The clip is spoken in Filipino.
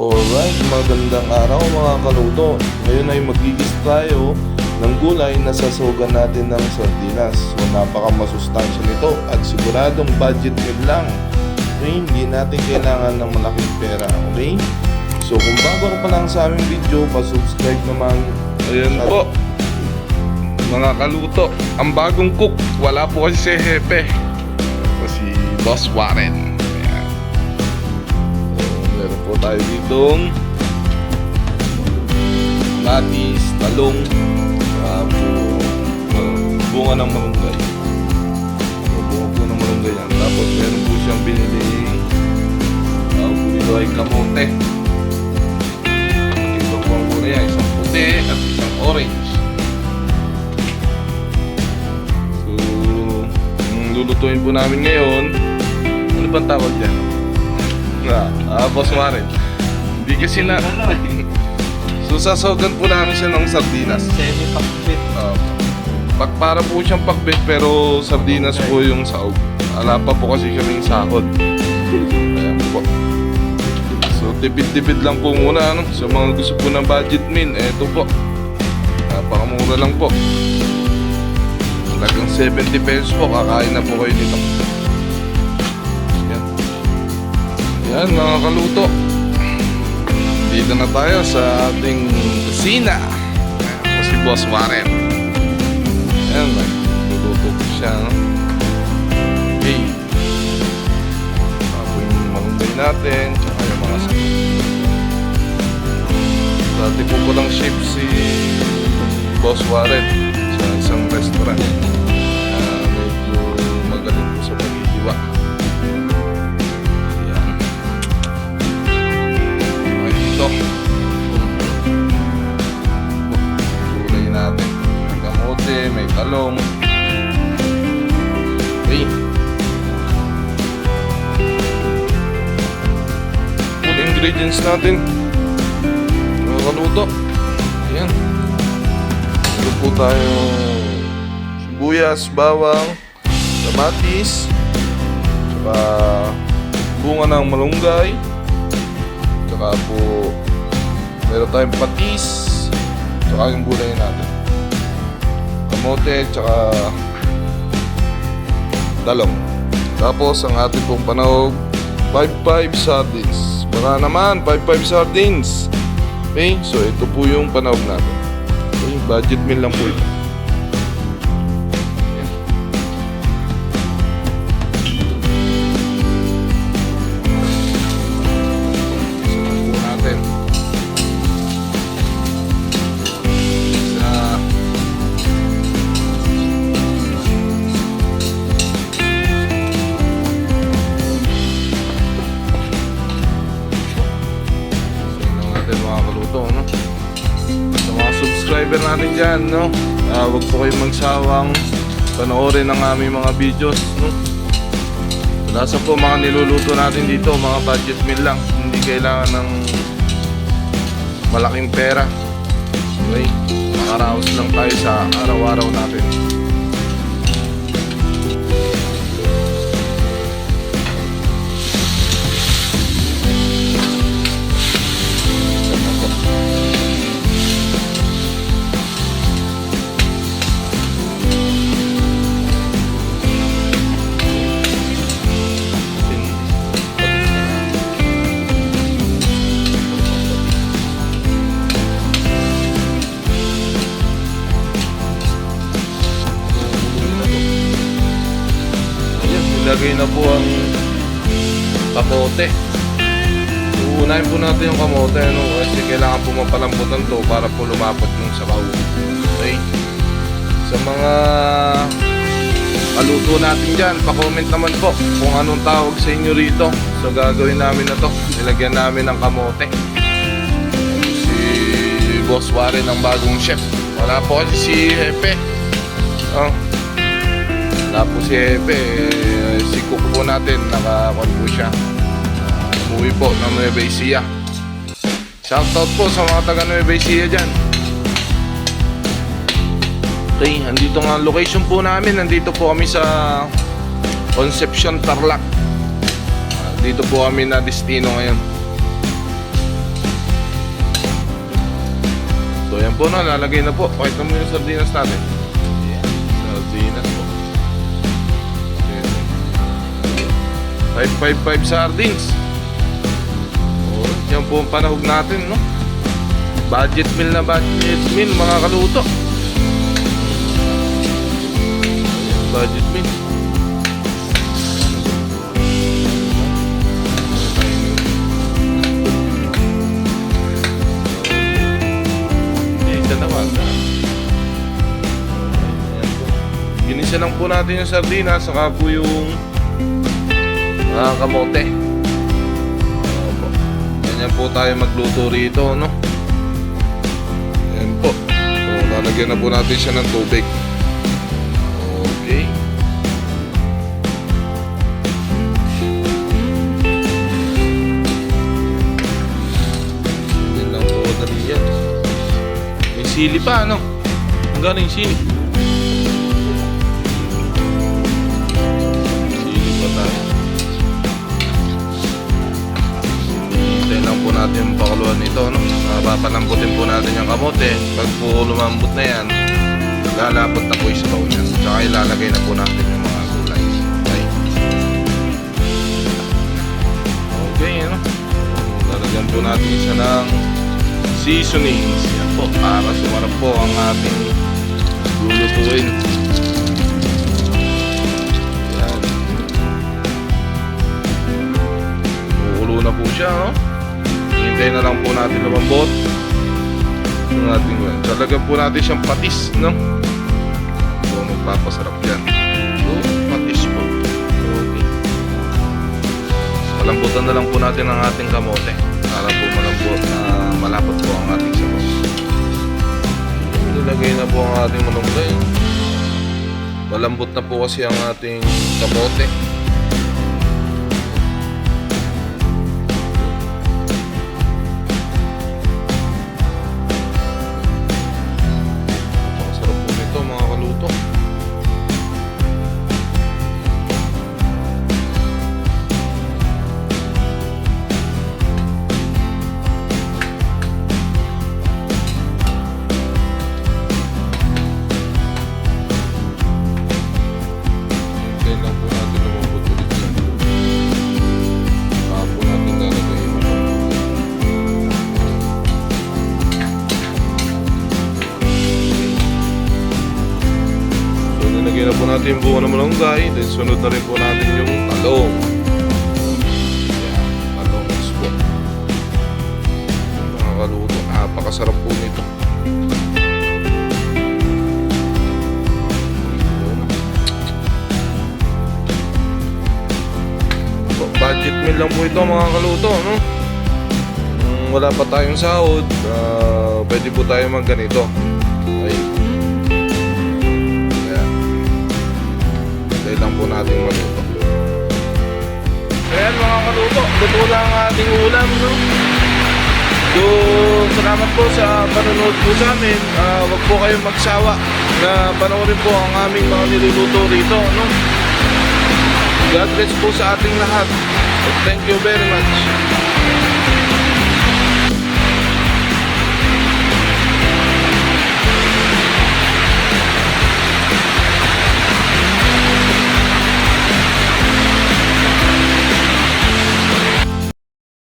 Alright, magandang araw mga kaluto. Ngayon ay magigis tayo ng gulay na sasogan natin ng sardinas. So napakamasustansya nito at siguradong budget meal lang. Okay, hindi natin kailangan ng malaking pera, okay? So kung bago ka pa lang sa aming video, pa-subscribe naman. Ayan po. Mga kaluto, ang bagong cook, wala po kasi si Hepe. O si Boss Warren. Po tayo ditong latis, talong, uh, bunga ng malunggay. Bunga po ng malunggay yan. Tapos meron po siyang binili uh, ito ay kamote. Ito po ang kulay yan, isang puti at isang orange. So, lulutuin po namin ngayon, ano bang tawag dyan? Ah, ah boss Maren. Hindi kasi na... so, sasogan po namin siya ng sardinas. Semi-pakbit. Uh, pag para po siyang pakbet pero sardinas po yung saog. Ala pa po kasi kaming sahod. Ayan po. So, tipid-tipid lang po muna. Ano? Sa mga gusto po ng budget meal, eto po. Napakamura lang po. Talagang 70 pesos po, kakain na po kayo nito. Yan mga kaluto. Dito na tayo sa ating kusina. Po si Boss Warren. Ayan, nagluluto po siya. No? Okay. Tapos yung malunggay natin, tsaka yung mga sabi. Dati po po ng chef si Boss Warren sa isang restaurant. Ingredients natin. Mga kaluto. Ayan. Ito po tayo sibuyas, bawang, kamatis, saka bunga ng malunggay, saka po meron tayong patis, saka yung gulay natin. Kamote, saka talong. Tapos ang ating pong panog, 5-5 sardines. Baka naman, 5-5 sardines. Okay, so ito po yung panahog natin. Okay, budget meal lang po ito. Natin dyan, no? Ah, huwag po kayong magsawang panoorin ang aming mga videos, no? Kadalasan po mga niluluto natin dito, mga budget meal lang. Hindi kailangan ng malaking pera. Okay? Makaraos lang tayo sa araw-araw natin. Na po ang kamote. So, unahin po natin yung kamote, ano, kasi kailangan po mapalambutan to para po lumapot yung sabaw. Okay? Sa mga kaluto natin dyan, pa-comment naman po kung anong tawag sa inyo rito. So, gagawin namin na to. Nilagyan namin ng kamote. Si Boss Warren ang bagong chef. Wala po kasi si Hepe. Oh. Wala po si Hepe, eh, si po natin, nakakuan po siya. Uh, umuwi po ng Nueva Ecija. Shoutout po sa mga taga Nueva Ecija dyan. Okay, andito nga location po namin. Nandito po kami sa Concepcion Tarlac. Dito po kami na destino ngayon. So, yan po na. Lalagay na po. Pakita mo yung sardinas natin. Yeah, sardinas. 555 sardines. Oh, yan po ang panahog natin, no? Budget meal na budget meal, mga kaluto. Budget meal. Ginisa lang po natin yung sardina saka po yung ah, kamote. Opo. Ganyan po tayo magluto rito, no? Yan po. So, lalagyan na po natin siya ng tubig. Okay. Yan lang po dali. May sili pa, ano? Ang galing. Sili natin pakuluan nito, no? Papalambutin po natin yung kamote. Pag po lumambot na yan, lalapot na po yung sabaw niyan. Tsaka ilalagay na po natin yung mga gulay. Okay. Okay, ano? Lalagyan po natin siya ng seasonings. Yan po, para sumarap po ang ating lulutuin. Yan. Na po siya, no? Hintayin na lang po natin lumambot. Yung ating so, lagyan po natin siyang patis, no? So, magpapasarap yan. So, patis po. Okay. Malambutan na lang po natin ang ating kamote para po malambot na malapot po ang ating sabaw. Nilagay na po ang ating malunggay. Malambot na po kasi ang ating kamote. Mga Nilagay na po natin yung buo ng malunggay. Then, sunod na rin po natin yung talong. Yan, talong is po. Mga kaluto, napakasarap po nito. Budget meal lang po ito mga kaluto, no? Wala pa tayong sahod, ah, pwede po tayo mag ganito. Okay. Po natin maluto. Ayan mga kaluto, luto na ang ating ulam, no? So, salamat po sa panonood po sa amin. Ah, wag po kayong magsawa na panoorin po ang aming mga niluluto rito, no? God bless po sa ating lahat. Thank you very much.